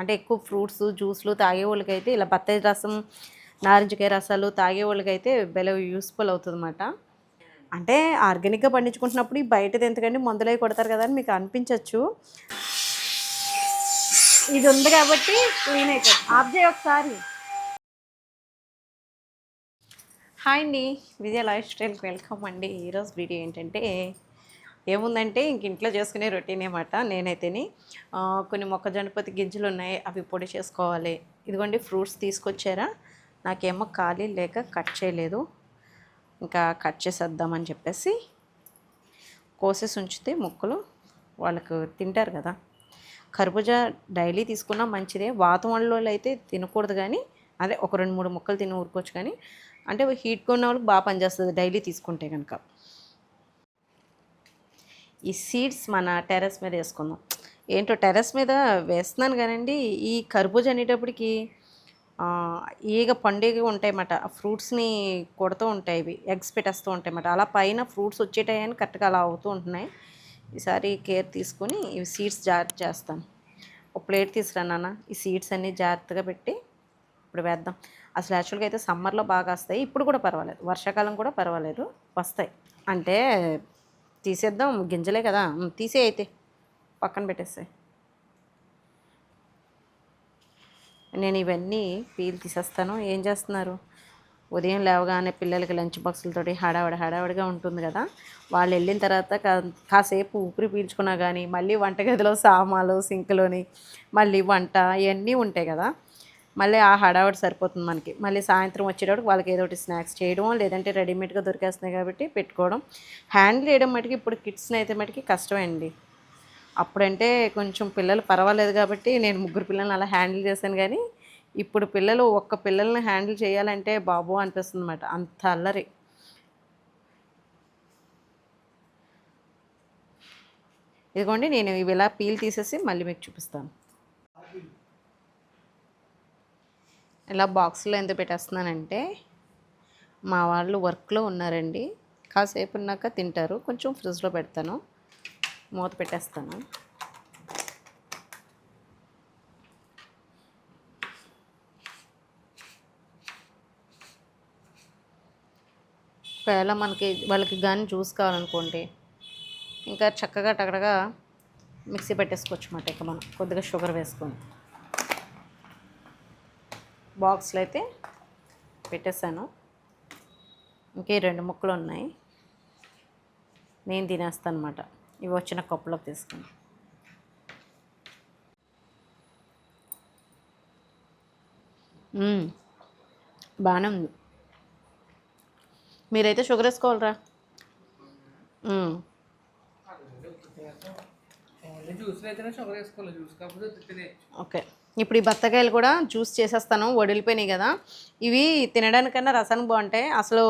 అంటే ఎక్కువ ఫ్రూట్స్ జ్యూస్లు తాగే వాళ్ళకైతే ఇలా బత్తాయి రసం నారింజకాయ రసాలు తాగే వాళ్ళకైతే భలే యూస్ఫుల్ అవుతుందన్నమాట. అంటే ఆర్గానిక్గా పండించుకుంటున్నప్పుడు ఈ బయటది ఎందుకంటే మందులై కొడతారు కదా అని మీకు అనిపించవచ్చు ఇది ఉంది కాబట్టి క్లీన్ అయిపోతుంది. ఆఫ్ చేయి ఒకసారి. హాయ్ అండి. విజయ లైఫ్ స్టైల్కి వెల్కమ్ అండి. ఈరోజు వీడియో ఏంటంటే ఏముందంటే ఇంక ఇంట్లో చేసుకునే రొటీన్ అనమాట నేనైతేని. కొన్ని మొక్కజొన్న గింజలు ఉన్నాయి అవి పొడి చేసుకోవాలి. ఇదిగోండి ఫ్రూట్స్ తీసుకొచ్చారా. నాకేమో ఖాళీ లేక కట్ చేయలేదు. ఇంకా కట్ చేసేద్దామని చెప్పేసి కోసేసి ఉంచితే ముక్కలు వాళ్ళకు తింటారు కదా. కర్బూజా డైలీ తీసుకున్నా మంచిదే. వాతం వాళ్ళు అయితే తినకూడదు కానీ అదే ఒక రెండు మూడు ముక్కలు తిని ఊరుకోవచ్చు కానీ అంటే హీట్గా ఉన్న వాళ్ళకి బాగా పనిచేస్తుంది డైలీ తీసుకుంటే కనుక ఈ సీడ్స్ మన టెర్రస్ మీద వేసుకుందాం. ఏంటో టెర్రస్ మీద వేస్తున్నాను కానండి ఈ కర్బూజా అనేటప్పటికి ఈగ పండుగ ఉంటాయన్నమాట. ఆ ఫ్రూట్స్ని కొడుతూ ఉంటాయి ఇవి ఎగ్స్ పెట్టేస్తూ ఉంటాయన్నమాట. అలా పైన ఫ్రూట్స్ వచ్చేటాయని కరెక్ట్గా అలా అవుతూ ఉంటున్నాయి. ఈసారి కేర్ తీసుకొని ఇవి సీడ్స్ జాగ్రత్త చేస్తాను. ఒక ప్లేట్ తీసుకురా నాన్న ఈ సీడ్స్ అన్నీ జాగ్రత్తగా పెట్టి ఇప్పుడు వేద్దాం. అసలు యాక్చువల్గా అయితే సమ్మర్లో బాగా వస్తాయి ఇప్పుడు కూడా పర్వాలేదు. వర్షాకాలం కూడా పర్వాలేదు వస్తాయి. అంటే తీసేద్దాం గింజలే కదా. తీసే అయితే. పక్కన పెట్టేస్తాయి నేను ఇవన్నీ పీల్ తీసేస్తాను. ఏం చేస్తున్నారు? ఉదయం లేవగానే పిల్లలకి లంచ్ బాక్సులతోటి హడావిడి హడావిడిగా ఉంటుంది కదా. వాళ్ళు వెళ్ళిన తర్వాత కాసేపు ఊపిరి పీల్చుకున్నా కానీ మళ్ళీ వంటగదిలో సామాలు సింక్లోని మళ్ళీ వంట ఇవన్నీ ఉంటాయి కదా. మళ్ళీ ఆ హడావిడి సరిపోతుంది మనకి. మళ్ళీ సాయంత్రం వచ్చేటప్పుడు వాళ్ళకి ఏదో ఒకటి స్నాక్స్ చేయడం లేదంటే రెడీమేడ్గా దొరికేస్తున్నాయి కాబట్టి పెట్టుకోవడం. హ్యాండిల్ చేయడం మటుకి ఇప్పుడు కిడ్స్ని అయితే మటుకి కష్టమే అండి అప్పుడంటే కొంచెం పిల్లలు పర్వాలేదు కాబట్టి నేను ముగ్గురు పిల్లల్ని అలా హ్యాండిల్ చేశాను కానీ ఇప్పుడు పిల్లలు ఒక్క పిల్లల్ని హ్యాండిల్ చేయాలంటే బాబు అనిపిస్తుంది అనమాట అంత అల్లరి. ఇదిగోండి నేను ఇవి ఇలా పీల్ తీసేసి మళ్ళీ మీకు చూపిస్తాను. ఇలా బాక్స్లో ఎందుకు పెట్టేస్తున్నానంటే మా వాళ్ళు వర్క్లో ఉన్నారండి. కాసేపు ఉన్నాక తింటారు. కొంచెం ఫ్రిడ్జ్లో పెడతాను. మూత పెట్టేస్తాను. ఒకవేళ మనకి వాళ్ళకి కానీ జ్యూస్ కావాలనుకోండి ఇంకా చక్కగా టగడగా మిక్సీ పెట్టేసుకోవచ్చు అన్నమాట. ఇక మనం కొద్దిగా షుగర్ వేసుకొని. బాక్స్లో అయితే పెట్టేశాను. ఇంకే రెండు ముక్కలు ఉన్నాయి. నేను తినేస్తాను అనమాట ఇవి వచ్చిన కప్పులోకి తీసుకుని బాగానే ఉంది. మీరైతే షుగర్ వేసుకోవాలరా. Sugar okay. ఇప్పుడు ఈ బత్తకాయలు కూడా జ్యూస్ చేసేస్తాను. వడిలిపోయినాయి కదా. ఇవి తినడానికన్నా రసానికి బాగుంటాయి. అసలు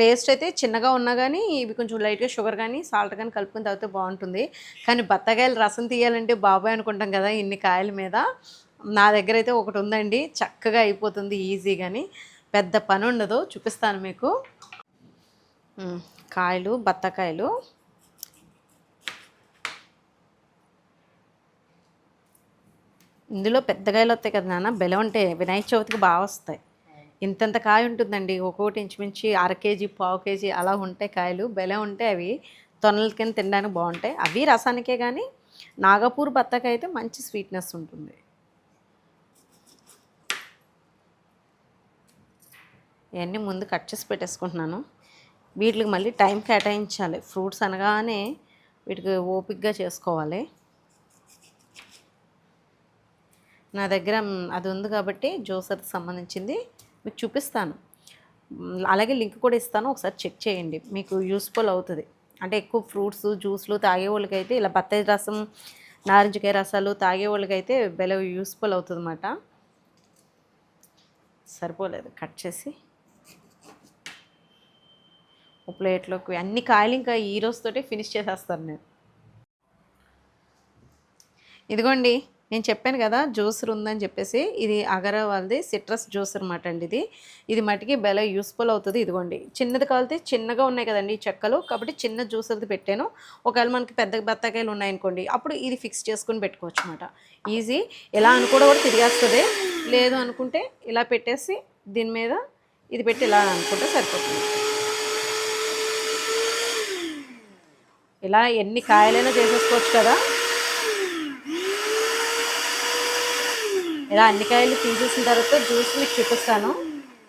టేస్ట్ అయితే చిన్నగా ఉన్నా కానీ ఇవి కొంచెం లైట్గా షుగర్ కానీ సాల్ట్ కానీ కలుపుకొని తాగితే బాగుంటుంది. కానీ బత్తకాయలు రసం తీయాలంటే బాబాయ్ అనుకుంటాం కదా ఇన్ని కాయల మీద. నా దగ్గర అయితే ఒకటి ఉందండి. చక్కగా అయిపోతుంది ఈజీగాని పెద్ద పని ఉండదు. చూపిస్తాను మీకు. కాయలు బత్తకాయలు. ఇందులో పెద్ద కాయలు వస్తాయి కదా నాన్న? బెలం అంటే వినాయక చవితికి బాగా వస్తాయి. ఇంతంత కాయ ఉంటుందండి ఒక్కొక్కటి ఇంచుమించి అర కేజీ పావు కేజీ అలా ఉంటాయి కాయలు. బెలం ఉంటే అవి తొనల కింద తినడానికి బాగుంటాయి. అవి రసానికే కానీ నాగపూర్ బత్తకాయ అయితే మంచి స్వీట్నెస్ ఉంటుంది. ఇవన్నీ ముందు కట్ చేసి పెట్టేసుకుంటున్నాను. వీటికి మళ్ళీ టైం కేటాయించాలి. ఫ్రూట్స్ అనగానే వీటికి ఓపిక్గా చేసుకోవాలి. నా దగ్గర అది ఉంది కాబట్టి జ్యూసర్కి సంబంధించింది మీకు చూపిస్తాను. అలాగే లింక్ కూడా ఇస్తాను. ఒకసారి చెక్ చేయండి. మీకు యూస్ఫుల్ అవుతుంది. అంటే ఎక్కువ ఫ్రూట్స్ జ్యూస్లు తాగే వాళ్ళకైతే ఇలా బత్తాయి రసం నారింజకాయ రసాలు తాగే వాళ్ళకైతే భలే యూస్ఫుల్ అవుతుంది అన్నమాట సరిపోలేదు. కట్ చేసి ప్లేట్లోకి అన్ని కాయలు ఇంకా ఈ రోజుతోటే ఫినిష్ చేసేస్తాను నేను. ఇదిగోండి. నేను చెప్పాను కదా జ్యూసర్ ఉందని చెప్పేసి ఇది అగర వాళ్ళది సిట్రస్ జ్యూస్ అనమాట అండి ఇది. ఇది మటుకి బెల యూస్ఫుల్ అవుతుంది ఇదిగోండి. చిన్నది కావాలితే చిన్నగా ఉన్నాయి కదండి ఈ చెక్కలు. కాబట్టి చిన్న జ్యూసర్ది పెట్టాను. ఒకవేళ మనకి పెద్ద బత్తాకాయలు ఉన్నాయనుకోండి అప్పుడు ఇది ఫిక్స్ చేసుకుని పెట్టుకోవచ్చు అనమాట ఈజీ. ఎలా అనుకోవడం కూడా తిరిగేస్తుంది. లేదు అనుకుంటే ఇలా పెట్టేసి దీని మీద ఇది పెట్టి ఇలా అనుకుంటే సరిపోతుంది. ఇలా ఎన్ని కాయలైనా చేసేసుకోవచ్చు కదా. ఇలా అన్ని కాయలు తీసేసిన తర్వాత జ్యూస్ మీకు చూపిస్తాను.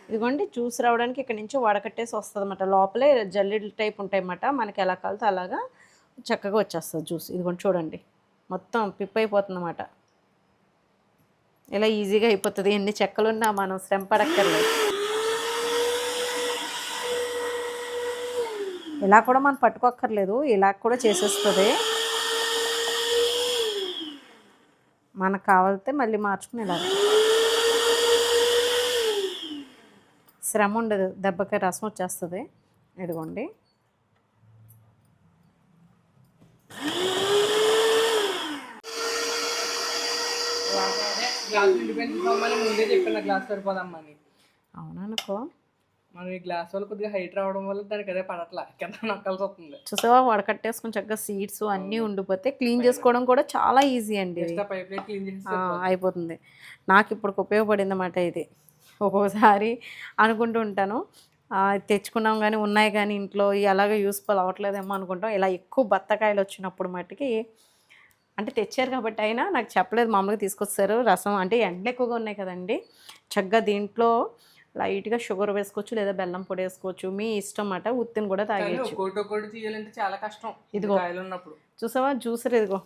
ఇదిగోండి జ్యూస్ రావడానికి ఇక్కడ నుంచి వడకట్టేసి వస్తుంది అనమాట లోపలే జల్లెడ్ టైప్ ఉంటాయి అన్నమాట మనకి ఎలా కాలితే అలాగా చక్కగా వచ్చేస్తుంది జ్యూస్. ఇదిగోండి చూడండి. మొత్తం పిప్ అయిపోతుంది అన్నమాట ఇలా ఈజీగా అయిపోతుంది. ఎన్ని చెక్కలున్నా మనం శ్రమ పడక్కర్లేదు. ఇలా కూడా మనం పట్టుకోక్కర్లేదు. ఇలా కూడా చేసేస్తుంది. మనకు కావాలితే మళ్ళీ మార్చుకుని ఇలా శ్రమ ఉండదు. దెబ్బకి రసం వచ్చేస్తుంది. ఇదిగోండి. అవుననుకో. మనం ఈ గ్లాస్ వల్ల కొద్దిగా హైట్ రావడం వల్ల దానికి అదే పడట్లా. కింద నొక్కాల్సి వస్తుంది. చూసావా? వడకట్టేసుకుని చక్కగా సీడ్స్ అన్నీ ఉండిపోతే క్లీన్ చేసుకోవడం కూడా చాలా ఈజీ అండి. అయిపోతుంది. నాకు ఇప్పుడు ఉపయోగపడింది అన్నమాట ఇది. ఒక్కోసారి అనుకుంటూ ఉంటాను. తెచ్చుకున్నాం కానీ ఉన్నాయి కానీ ఇంట్లో అలాగే యూస్ఫుల్ అవ్వట్లేదేమో అనుకుంటాం. ఇలా ఎక్కువ బత్తకాయలు వచ్చినప్పుడు మట్టుకి అంటే తెచ్చారు కాబట్టి అయినా నాకు చెప్పలేదు. మామూలుగా తీసుకొస్తారు రసం అంటే ఎండలు ఎక్కువగా ఉన్నాయి కదండి. చక్కగా దీంట్లో లైట్గా షుగర్ వేసుకోవచ్చు లేదా బెల్లం పొడి వేసుకోవచ్చు. మీ ఇష్టం అన్నమాట ఉత్తిని కూడా తాగేయచ్చు. తీయాలంటే చాలా కష్టం. ఇదిగో. ఉన్నప్పుడు. చూసావా? జ్యూసర్ ఇదిగో.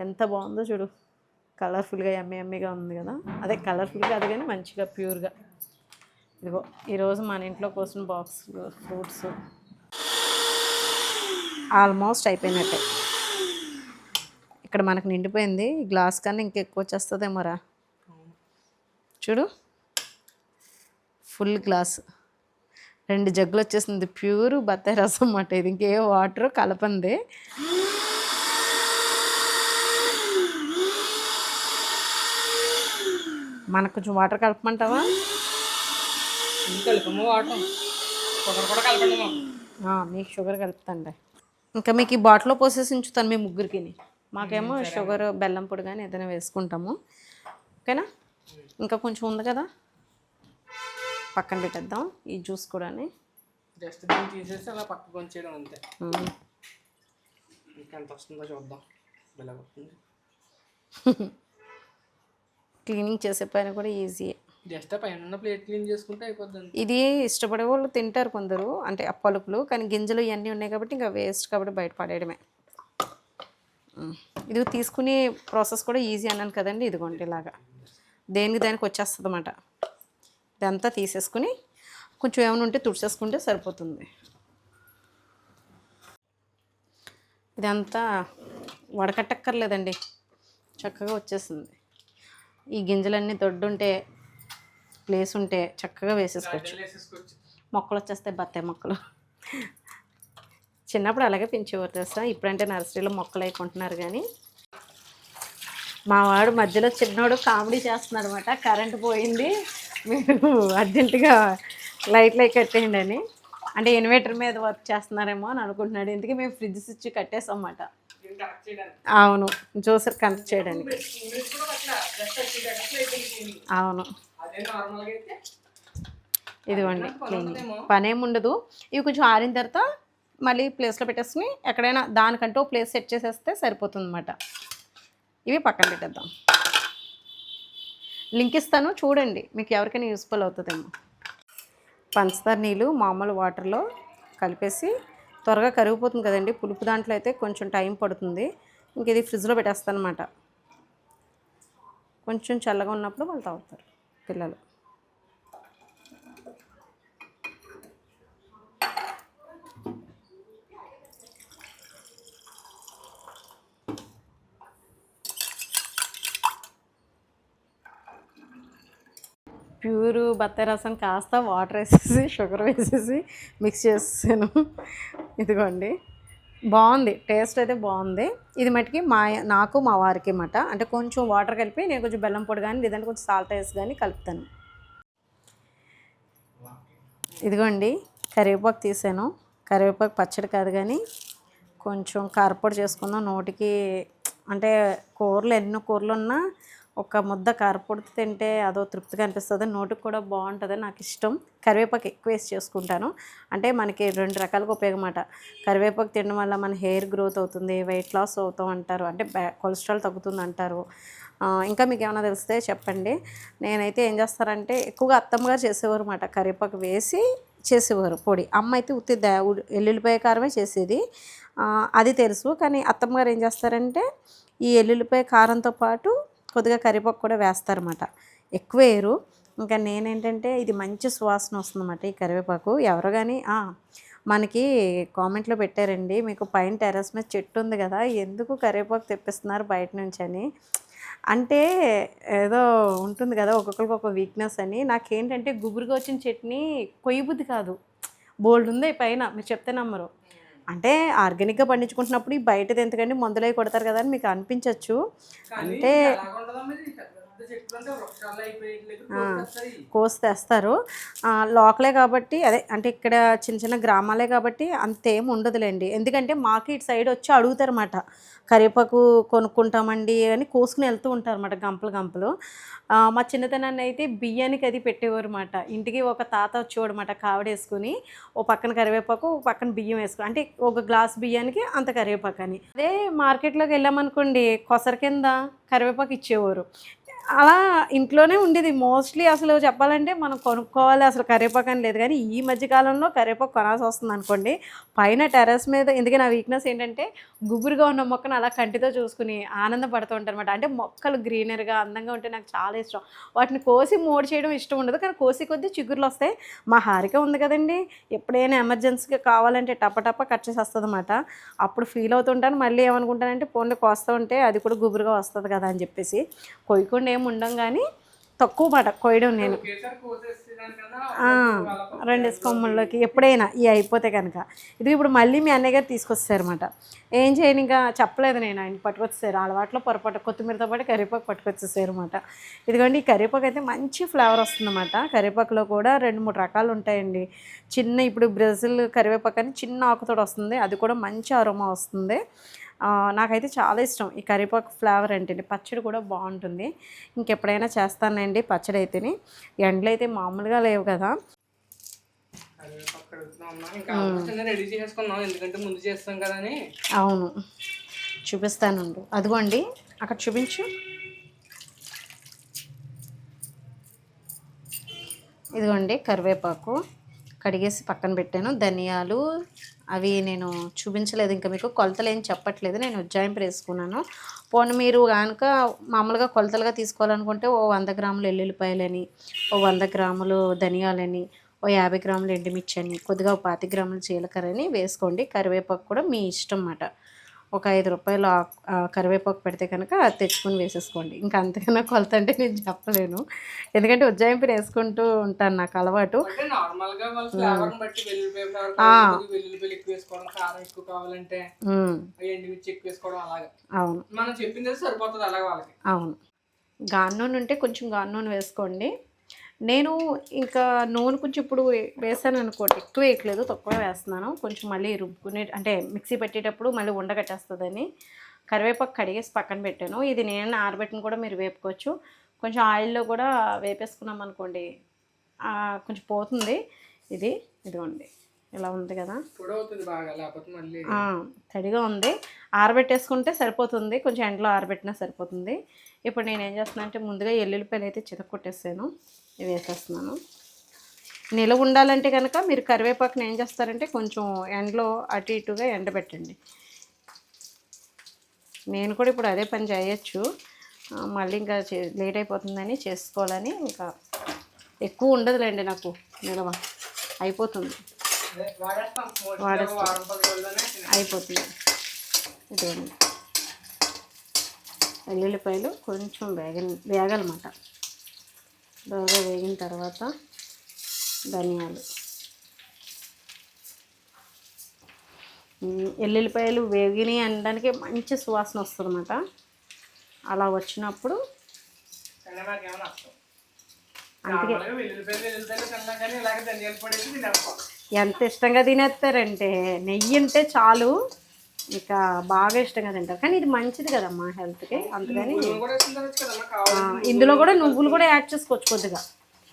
ఎంత బాగుందో చూడు. కలర్ఫుల్గా ఎమ్మె ఎమ్మెగా ఉంది కదా. అదే కలర్ఫుల్గా అది కానీ మంచిగా ప్యూర్గా. ఇదిగో ఈరోజు మన ఇంట్లో కోసం బాక్స్ ఫ్రూట్స్. ఆల్మోస్ట్ అయిపోయినట్టే. ఇక్కడ మనకు నిండిపోయింది. గ్లాస్ కన్నా ఇంకెక్కువ వచ్చేస్తుందేమోరా? చూడు. Full glass. రెండు జగ్గులు వచ్చేసింది. ప్యూర్ బత్తాయి రసం అన్నమాట. ఇది ఇంకే వాటర్ కలపంది. మనకు కొంచెం వాటర్ కలపమంటావా? కలుపము వాడటం ఒకరు కూడా కలపండి మీకు. షుగర్ కలుపుతాండి ఇంకా మీకు ఈ బాటిల్లో పోసేసి ఉంచుతాను మీ ముగ్గురికి మాకేమో షుగర్ బెల్లం పొడి కానీ ఏదైనా వేసుకుంటాము. ఓకేనా? ఇంకా కొంచెం ఉంది కదా? పక్కన పెట్టేద్దాం. ఈ జ్యూస్ కూడా జస్ట్ దీన్ని తీసేసి అలా పక్కకు ఉంచేయడం అంతే. ఇంకా ఎంత వస్తుందో చూద్దాం. వస్తుంది? క్లీనింగ్ చేసే పైన కూడా ఈజీ జస్ట్ పైన ఉన్న ప్లేట్ క్లీన్ చేసుకుంటే. ఇది ఇష్టపడే వాళ్ళు తింటారు కొందరు అంటే ఆ పలుకులు కానీ గింజలు ఇవన్నీ ఉన్నాయి కాబట్టి ఇంకా వేస్ట్ కాబట్టి బయట పడేయడమే. ఇది తీసుకునే ప్రాసెస్ కూడా ఈజీ అన్నాను కదండి ఇదిగోండి ఇలాగా. దేనికి దానికి వచ్చేస్తుంది అన్నమాట ఇదంతా తీసేసుకుని కొంచెం ఏమైనా ఉంటే తుడిచేసుకుంటే సరిపోతుంది. ఇదంతా వడకట్టక్కర్లేదండి. చక్కగా వచ్చేసింది. ఈ గింజలన్నీ దొడ్డుంటే ప్లేస్ ఉంటే చక్కగా వేసేసుకోవచ్చు. మొక్కలు వచ్చేస్తాయి బత్తాయి మొక్కలు. చిన్నప్పుడు అలాగే పెంచేవారు తెలుసా? ఇప్పుడంటే నర్సరీలో మొక్కలు అవి కొంటున్నారు కానీ. మా వాడు మధ్యలో చిన్నోడు కామెడీ చేస్తున్నాడు అనమాట కరెంట్ పోయింది. మీరు అర్జెంటుగా లైట్లు అవి కట్టేయండి అని. అంటే ఇన్వర్టర్ మీద వర్క్ చేస్తున్నారేమో అని అనుకుంటున్నాడు. ఇందుకే మేము ఫ్రిడ్జ్ స్విచ్ కట్టేసాం అవును జ్యూసర్ కనెక్ట్ చేయడానికి. అవును. ఇదిగోండి పనేముండదు ఇవి కొంచెం ఆరిన తర్వాత మళ్ళీ ప్లేస్లో పెట్టేసుకుని ఎక్కడైనా దానికంటూ ప్లేస్ సెట్ చేసేస్తే సరిపోతుంది అన్నమాట ఇవి పక్కన పెట్టేద్దాం. లింక్ ఇస్తాను చూడండి. మీకు ఎవరికైనా యూస్ఫుల్ అవుతుందేమో. పంచదార నీళ్ళు మామూలు వాటర్లో కలిపేసి త్వరగా కరిగిపోతుంది కదండి. పులుపు దాంట్లో అయితే కొంచెం టైం పడుతుంది. ఇంక ఇది ఫ్రిడ్జ్లో పెట్టేస్తాను అనమాట కొంచెం చల్లగా ఉన్నప్పుడు వాళ్ళు తాగుతారు పిల్లలు. ప్యూర్ బత్తాయి రసం కాస్త వాటర్ వేసేసి షుగర్ వేసేసి మిక్స్ చేసాను ఇదిగోండి. బాగుంది. టేస్ట్ అయితే బాగుంది. ఇది మటుకి మా నాకు మా వారికి మాట అంటే కొంచెం వాటర్ కలిపి నేను కొంచెం బెల్లం పొడి కానీ లేదంటే కొంచెం సాల్ట్ వేసి కానీ కలుపుతాను. ఇదిగోండి. కరివేపాకు తీసాను. కరివేపాకు పచ్చడి కాదు కానీ కొంచెం కారపొడి చేసుకున్నాం నోటికి అంటే కూరలు ఎన్నో కూరలు ఉన్నా ఒక ముద్ద కారపొడి తింటే అదో తృప్తిగా అనిపిస్తుంది. నోటికి కూడా బాగుంటుంది. నాకు ఇష్టం కరివేపాకు ఎక్కువ వేసి చేసుకుంటాను. అంటే మనకి రెండు రకాలుగా ఉపయోగమాట. కరివేపాకు తినడం వల్ల మన హెయిర్ గ్రోత్ అవుతుంది వెయిట్ లాస్ అవుతాం అంటారు. అంటే బ్యా కొలెస్ట్రాల్ తగ్గుతుంది అంటారు. ఇంకా మీకు ఏమైనా తెలిస్తే చెప్పండి. నేనైతే ఏం చేస్తారంటే ఎక్కువగా అత్తమ్మగా చేసేవారు అన్నమాట కరివేపాకు వేసి చేసేవారు పొడి. అమ్మ అయితే ఉత్తి ఎల్లుల్లిపాయ కారమే చేసేది. అది తెలుసు. కానీ అత్తమ్మ గారు ఏం చేస్తారంటే ఈ ఎల్లుల్లిపాయ కారంతో పాటు కొద్దిగా కరివేపాకు కూడా వేస్తారన్నమాట. ఎక్కువ వేరు ఇంకా నేనేంటంటే ఇది మంచి సువాసన వస్తుందన్నమాట ఈ కరివేపాకు. ఎవరు కానీ మనకి కామెంట్లో పెట్టారండి మీకు పైన టెర్రస్ మీద చెట్టు ఉంది కదా ఎందుకు కరివేపాకు తెప్పిస్తున్నారు బయట నుంచి అని. అంటే ఏదో ఉంటుంది కదా ఒక్కొక్కరికి ఒక వీక్నెస్ అని. నాకేంటంటే గుబురుగా వచ్చిన చట్నీ కొయ్యబుద్ధి కాదు. బోల్డ్ ఉంది పైన మీరు చెప్తే నమ్మరు. అంటే ఆర్గానిక్గా పండించుకుంటున్నప్పుడు ఈ బయటది ఎందుకంటే మందులు అవి కొడతారు కదా అని మీకు అనిపించవచ్చు అంటే ఎలాగుంటుందమ్మా ఇది? పెద్ద పెద్ద చెట్లు అంటే వృక్షాలు అయిపోయి ఇట్ల దగ్గర కోసుకొస్తాయి. కోసి తెస్తారు ఆ, లోకలే కాబట్టి అదే అంటే ఇక్కడ చిన్న చిన్న గ్రామాలే కాబట్టి అంతేం ఉండదులేండి. ఎందుకంటే మాకు ఇటు సైడ్ వచ్చి అడుగుతారన్నమాట. కరివేపాకు కొనుక్కుంటామండి అని కోసుకుని వెళ్తూ ఉంటారు అన్నమాట గంపలు. గంపలు మా చిన్నతనాన్ని అయితే బియ్యానికి అది పెట్టేవారు అన్నమాట ఇంటికి ఒక తాత వచ్చేవాడు అన్నమాట కావిడ వేసుకుని ఓ పక్కన కరివేపాకు ఓ పక్కన బియ్యం వేసుకుని. అంటే ఒక గ్లాస్ బియ్యానికి అంత కరివేపాకు అని. అదే మార్కెట్లోకి వెళ్ళామనుకోండి కొసర కింద కరివేపాకు ఇచ్చేవారు. అలా ఇంట్లోనే ఉండేది. మోస్ట్లీ అసలు చెప్పాలంటే మనం కొనుక్కోవాలి అసలు కరివేపాకు అని లేదు. కానీ ఈ మధ్యకాలంలో కరివేపాకు కొనాల్సి వస్తుంది అనుకోండి. పైన టెర్రస్ మీద ఎందుకంటే నా వీక్నెస్ ఏంటంటే గుబురుగా ఉన్న మొక్కను అలా కంటితో చూసుకుని ఆనందపడుతూ ఉంటాను అనమాట అంటే మొక్కలు గ్రీనరీగా అందంగా ఉంటే నాకు చాలా ఇష్టం. వాటిని కోసి మోడ్ చేయడం ఇష్టం ఉండదు. కానీ కోసి కొద్దీ చిగురులు వస్తాయి. మా హారిక ఉంది కదండి. ఎప్పుడైనా ఎమర్జెన్సీగా కావాలంటే టప టప కట్ చేసేస్తుంది అనమాట అప్పుడు ఫీల్ అవుతుంటాను. మళ్ళీ ఏమనుకుంటానంటే ఫోన్లో కోస్తూ ఉంటే అది కూడా గుబురుగా వస్తుంది కదా అని చెప్పేసి. కొయ్యకుండా ఏమి ఉండం కానీ తక్కువ మాట కోయడం నేను. రెండు కొమ్మల్లోకి ఎప్పుడైనా ఇవి అయిపోతే కనుక ఇది ఇప్పుడు మళ్ళీ మీ అన్నయ్య గారు తీసుకొచ్చారన్నమాట ఏం చేయను ఇంకా? చెప్పలేదు నేను ఆయన పట్టుకొచ్చేసారు. అలవాట్లో పొరపాటు కొత్తిమీరతో పాటు కరివేపాకు పట్టుకొచ్చేసారు అనమాట ఇదిగోండి ఈ కరివేపాకు అయితే మంచి ఫ్లేవర్ వస్తుందన్నమాట. కరివేపాకులో కూడా రెండు మూడు రకాలు ఉంటాయండి. చిన్న ఇప్పుడు బ్రెజిల్ కరివేపాకు అని చిన్న ఆకుతోడు వస్తుంది. అది కూడా మంచి అరోమా వస్తుంది. నాకైతే చాలా ఇష్టం. ఈ కరివేపాకు ఫ్లేవర్ అంటే పచ్చడి కూడా బాగుంటుంది. ఇంకెప్పుడైనా చేస్తానండి పచ్చడి అయితేనే ఎండలు అయితే మామూలుగా లేవు కదా. అవును. చూపిస్తానుండు. అదిగోండి. అక్కడ చూపించు. ఇదిగోండి కరివేపాకు. కడిగేసి పక్కన పెట్టాను. ధనియాలు అవి నేను చూపించలేదు. ఇంకా మీకు కొలతలు ఏం చెప్పట్లేదు. నేను ఉజ్జాయింపు వేసుకున్నాను పోనీ మీరు కనుక మామూలుగా కొలతలుగా తీసుకోవాలనుకుంటే ఓ వంద గ్రాములు ఎల్లుల్లిపాయలని ఓ వంద గ్రాములు ధనియాలని ఓ యాభై గ్రాములు ఎండుమిర్చి అని కొద్దిగా ఒక పాతి గ్రాములు జీలకర్ర అని వేసుకోండి. కరివేపాకు కూడా మీ ఇష్టం అన్నమాట. ఒక ఐదు రూపాయలు కరివేపాకు పెడితే కనుక అది తెచ్చుకొని వేసేసుకోండి. ఇంకా అంతకన్నా కొలత అంటే నేను చెప్పలేను. ఎందుకంటే ఉజ్జాయింపు వేసుకుంటూ ఉంటాను నాకు అలవాటు. అవును. మనం చెప్పింది అయితే సరిపోతుంది అలాగే వాళ్ళకి. అవును. గాను నూనె ఉంటే కొంచెం గాను నూనె వేసుకోండి. నేను ఇంకా నూనె కొంచెం ఇప్పుడు వేసాను అనుకోండి. ఎక్కువ వేయట్లేదు తక్కువ వేస్తున్నాను. కొంచెం మళ్ళీ రుబ్బుకునే అంటే మిక్సీ పెట్టేటప్పుడు మళ్ళీ ఉండగట్టేస్తుందని కరివేపాకు కడిగేసి పక్కన పెట్టాను. ఇది నేను ఆరబెట్టిన కూడా మీరు వేపుకోవచ్చు. కొంచెం ఆయిల్లో కూడా వేపేసుకున్నాం అనుకోండి కొంచెం పోతుంది ఇది. ఇదిగోండి ఇలా ఉంది కదా. తడిగా ఉంది. ఆరబెట్టేసుకుంటే సరిపోతుంది. కొంచెం ఎండలో ఆరబెట్టినా సరిపోతుంది. ఇప్పుడు నేను ఏం చేస్తున్నాను అంటే ముందుగా ఎల్లుల్లిపాయలు అయితే చితక్కొట్టేసాను ఇవి వేసేస్తున్నాను. నిలవ ఉండాలంటే కనుక మీరు కరివేపాకుని ఏం చేస్తారంటే కొంచెం ఎండలో అటు ఇటుగా ఎండబెట్టండి. నేను కూడా ఇప్పుడు అదే పని చేయొచ్చు. మళ్ళీ ఇంకా లేట్ అయిపోతుందని చేసుకోవాలని ఇంకా ఎక్కువ ఉండదులేండి నాకు నిలవ. అయిపోతుంది. వాడేస్తాం. అయిపోతుంది. ఇదిగోండి వెల్లుల్లిపాయలు కొంచెం వేగ వేగాలన్నమాట. బాగా వేగిన తర్వాత ధనియాలు. ఎల్లుల్లిపాయలు వేగినాయి అనడానికి మంచి సువాసన వస్తుంది అనమాట అలా వచ్చినప్పుడు తినేస్తాం ఎంత ఇష్టంగా తినేస్తారంటే నెయ్యి ఉంటే చాలు. ఇక బాగా ఇష్టంగా తింటారు. కానీ ఇది మంచిది కదమ్మా హెల్త్కి. అందుకని ఇందులో కూడా నువ్వులు కూడా యాడ్ చేసుకోవచ్చు కొద్దిగా.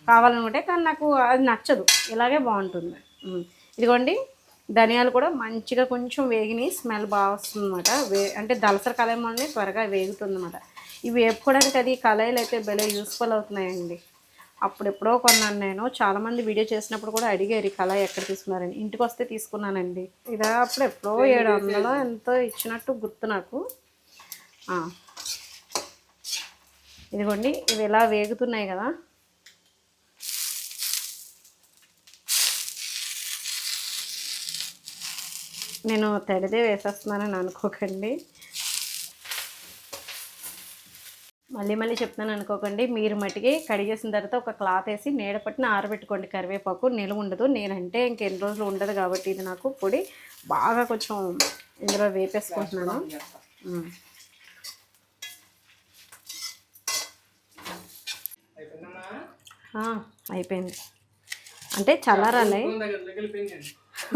కావాలనుకుంటే కానీ నాకు అది నచ్చదు. ఇలాగే బాగుంటుంది. ఇదిగోండి ధనియాలు కూడా మంచిగా కొంచెం వేగినాయి. స్మెల్ బాగా వస్తుంది అనమాట వే అంటే దలసర కళాయి త్వరగా వేగుతుంది అనమాట ఇవి వేపుకోవడానికి అది కళాయిలు అయితే భలే యూస్ఫుల్ అవుతున్నాయండి. అప్పుడు ఎప్పుడో కొన్నాను నేను. చాలామంది వీడియో చేసినప్పుడు కూడా అడిగారు ఈ కళాయి ఎక్కడ తీసుకున్నారని? ఇంటికి వస్తే తీసుకున్నానండి. ఇది అప్పుడు ఎప్పుడో ఏడు వందలు ఎంతో ఇచ్చినట్టు గుర్తు నాకు. ఇదిగోండి ఇవి ఇలా వేగుతున్నాయి కదా. నేను తడిదే వేసేస్తున్నానని అనుకోకండి. మళ్ళీ మళ్ళీ చెప్తున్నాను అనుకోకండి. మీరు మట్టికి కడిగేసిన తర్వాత ఒక క్లాత్ వేసి నీడ పట్టిన ఆరబెట్టుకోండి. కరివేపాకు నిలువ ఉండదు. నేనంటే ఇంకెన్ని రోజులు ఉండదు కాబట్టి ఇది నాకు పొడి బాగా కొంచెం ఇందులో వేపేసుకుంటున్నాను. అయిపోయింది. అంటే చల్లారాలి.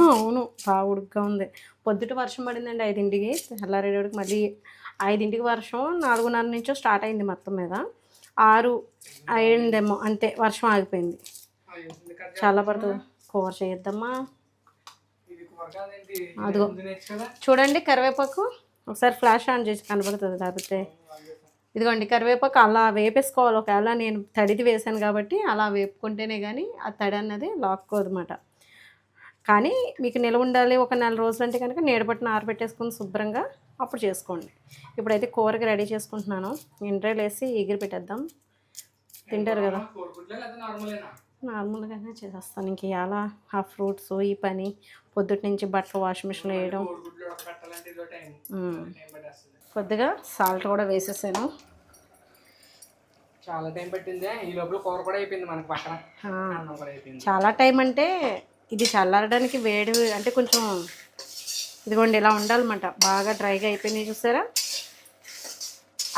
అవును బాగా ఉడుగ్గా ఉంది. పొద్దుట వర్షం పడిందండి ఐదింటికి. తెల్లారేటికి మళ్ళీ ఐదింటికి వర్షం నాలుగున్నర నుంచో స్టార్ట్ అయింది మొత్తం మీద. ఆరు అయిందేమో అంతే వర్షం ఆగిపోయింది. చాలా పడుతుంది. కూర చేయొద్దమ్మా. అదిగో. చూడండి కరివేపాకు. ఒకసారి ఫ్లాష్ ఆన్ చేసి కనబడుతుంది లేకపోతే. ఇదిగోండి కరివేపాకు అలా వేపేసుకోవాలి. ఒకవేళ నేను తడిది వేసాను కాబట్టి అలా వేపుకుంటేనే కానీ ఆ తడి అన్నది లాక్కోదన్నమాట. కానీ మీకు నిల్వ ఉండాలి ఒక నెల రోజులు అంటే కనుక నీడబట్టిన ఆరబెట్టేసుకుని శుభ్రంగా అప్పుడు చేసుకోండి. ఇప్పుడైతే కూరకి రెడీ చేసుకుంటున్నాను. ఇంట్రెల్ వేసి ఎగిరి పెట్టేద్దాం. తింటారు కదా? నార్మల్గానే చేసేస్తాను. ఇంక ఇవాళ ఆ ఫ్రూట్స్ ఈ పని. పొద్దుటి నుంచి బట్టలు వాషింగ్ మిషన్లో వేయడం. కొద్దిగా సాల్ట్ కూడా వేసేసాను. చాలా టైం పట్టింది. ఈ లోపల కూర కూడా అయిపోయింది మనకి పక్కన. చాలా టైం అంటే ఇది చల్లారడానికి వేడి అంటే కొంచెం ఇదిగోండి ఇలా ఉండాలన్నమాట. బాగా డ్రైగా అయిపోయినాయి చూసారా?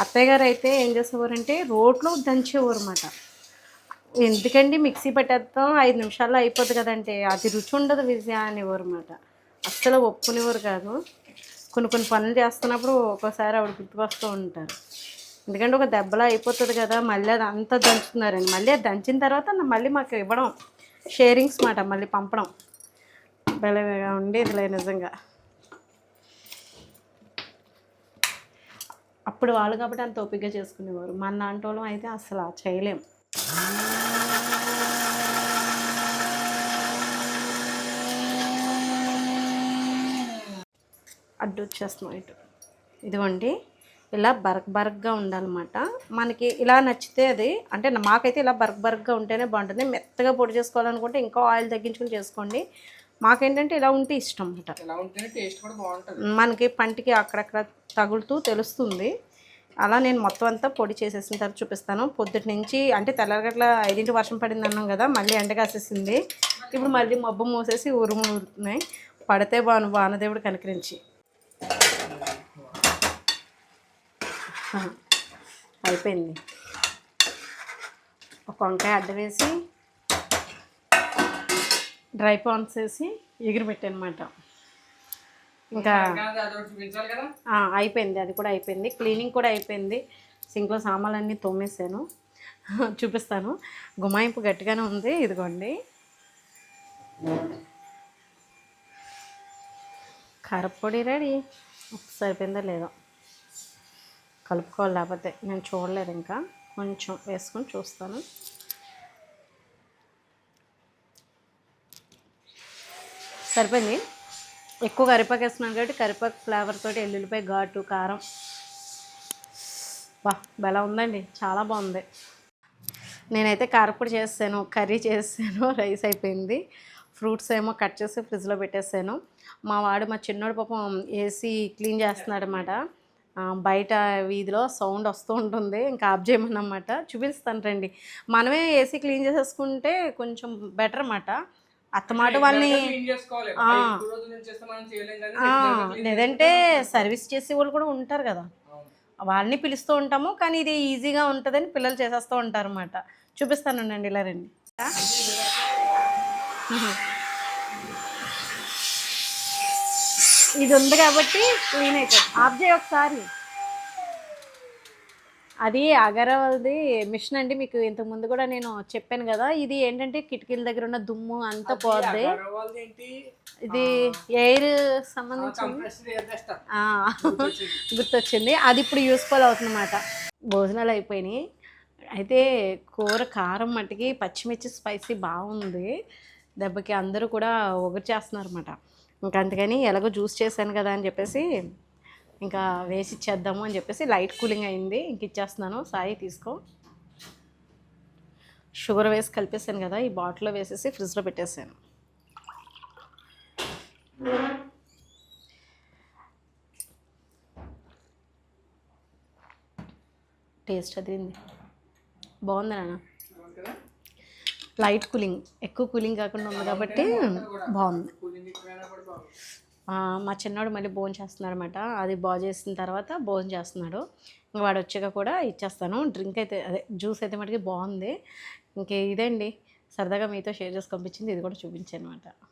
అత్తయ్య గారు అయితే ఏం చేసేవారంటే రోట్లో దంచేవారు అన్నమాట ఎందుకండి మిక్సీ పెట్టేద్దాం ఐదు నిమిషాల్లో అయిపోద్ది కదంటే అది రుచి ఉండదు విజయ అనేవారు అన్నమాట అస్సలు ఒప్పుకునేవారు కాదు. కొన్ని కొన్ని పనులు చేస్తున్నప్పుడు ఒక్కోసారి ఆవిడ గుర్తుకొస్తూ ఉంటారు. ఎందుకంటే ఒక దెబ్బలా అయిపోతుంది కదా మళ్ళీ అది అంతా దంచుతున్నారండి మళ్ళీ అది దంచిన తర్వాత మళ్ళీ మాకు ఇవ్వడం షేరింగ్స్ మాట మళ్ళీ పంపడం. బెలగా ఉండేదిలే నిజంగా. అప్పుడు వాళ్ళు కాబట్టి అంత ఓపికగా చేసుకునేవారు. మన లాంటి అయితే అసలు చేయలేం. అడ్డు వచ్చేస్తున్నాం ఇటు. ఇదిగోండి ఇలా బరక్ బరక్గా ఉండాలన్నమాట. మనకి ఇలా నచ్చితే అది అంటే మాకైతే ఇలా బరక్ బరక్గా ఉంటేనే బాగుంటుంది. మెత్తగా పొడి చేసుకోవాలనుకుంటే ఇంకా ఆయిల్ తగ్గించుకుని చేసుకోండి. మాకేంటంటే ఇలా ఉంటే ఇష్టం అన్నమాట ఇలా ఉంటేనే టేస్ట్ కూడా బాగుంటుంది. మనకి పంటికి అక్కడక్కడ తగులుతూ తెలుస్తుంది. అలా నేను మొత్తం అంతా పొడి చేసేసిన తర్వాత చూపిస్తాను. పొద్దుటి నుంచి అంటే తెల్లగట్ల ఐదింటి వర్షం పడింది అన్నాం కదా మళ్ళీ ఎండ కాసేసింది. ఇప్పుడు మళ్ళీ మబ్బు మూసేసి ఉరుము ఊరుతున్నాయి. పడితే బాను వానదేవుడు కనికరించి. అయిపోయింది. ఒక వంకాయ అడ్డ వేసి డ్రై పాన్స్ వేసి ఎగిరి పెట్టానమాట ఇంకా అయిపోయింది. అది కూడా అయిపోయింది. క్లీనింగ్ కూడా అయిపోయింది. సింక్లో సామాన్లన్నీ తోమేసాను చూపిస్తాను. గుమాయింపు గట్టిగానే ఉంది. ఇదిగోండి. కారపొడి రెడీ. సరిపోయిందో లేదో? కలుపుకోవాలి లేకపోతే. నేను చూడలేదు ఇంకా. కొంచెం వేసుకొని చూస్తాను. సరిపోయింది. ఎక్కువ కరివేపాకు వేస్తున్నాను కాబట్టి కరివేపాకు ఫ్లేవర్ తోటి ఎల్లుల్లిపాయ ఘాటు కారం. బా బెలా ఉందండి. చాలా బాగుంది. నేనైతే కారపొడి చేసాను కర్రీ చేసాను రైస్ అయిపోయింది. ఫ్రూట్స్ ఏమో కట్ చేసి ఫ్రిడ్జ్లో పెట్టేసాను. మా వాడు మా చిన్నోడు పాపం ఏసీ క్లీన్ చేస్తున్నాడు అనమాట బయట వీధిలో సౌండ్ వస్తూ ఉంటుంది. ఇంకా ఆఫ్ చేయమన్నమాట. చూపిస్తాను రండి. మనమే ఏసీ క్లీన్ చేసేసుకుంటే కొంచెం బెటర్ అన్నమాట అత్తమాట వాళ్ళని లేదంటే సర్వీస్ చేసే వాళ్ళు కూడా ఉంటారు కదా. వాళ్ళని పిలుస్తూ ఉంటాము కానీ ఇది ఈజీగా ఉంటుందని పిల్లలు చేసేస్తూ ఉంటారు అనమాట చూపిస్తానండి ఇలా రండి. ఇది ఉంది కాబట్టి క్లీన్ అయిపోతుంది. ఆఫ్ చేయి ఒకసారి. అది అగరవల్ది మిషన్ అండి. మీకు ఇంతకు ముందు కూడా నేను చెప్పాను కదా ఇది ఏంటంటే కిటికీల దగ్గర ఉన్న దుమ్ము అంతా పోద్ది. ఇది ఎయిర్ సంబంధించి గుర్తొచ్చింది. అది ఇప్పుడు యూస్ఫుల్ అవుతుందన్నమాట. భోజనాలు అయిపోయినాయి. అయితే కూర కారం మట్టికి పచ్చిమిర్చి స్పైసీ బాగుంది. దెబ్బకి అందరూ కూడా ఒగరు చేస్తున్నారు అనమాట ఇంకా అందుకని ఎలాగో జ్యూస్ చేశాను కదా అని చెప్పేసి ఇంకా వేసి ఇచ్చేద్దాము అని చెప్పేసి లైట్ కూలింగ్ అయింది. ఇంక ఇచ్చేస్తున్నాను. సాయి తీసుకో. షుగర్ వేసి కలిపేసాను కదా ఈ బాటిల్లో వేసేసి ఫ్రిడ్జ్లో పెట్టేసాను. టేస్ట్ అదిరింది. బాగుంది నాన్న. లైట్ కూలింగ్ ఎక్కువ కూలింగ్ కాకుండా ఉంది కాబట్టి బాగుంది. మా చిన్నవాడు మళ్ళీ భోజనం చేస్తున్నాడు అనమాట అది బాగు చేసిన తర్వాత భోజనం చేస్తున్నాడు. ఇంకా వాడు వచ్చాక కూడా ఇచ్చేస్తాను. డ్రింక్ అయితే అదే జ్యూస్ అయితే మటుకి బాగుంది. ఇంకే ఇదండి. సరదాగా మీతో షేర్ చేసి పంపించింది. ఇది కూడా చూపించాను అనమాట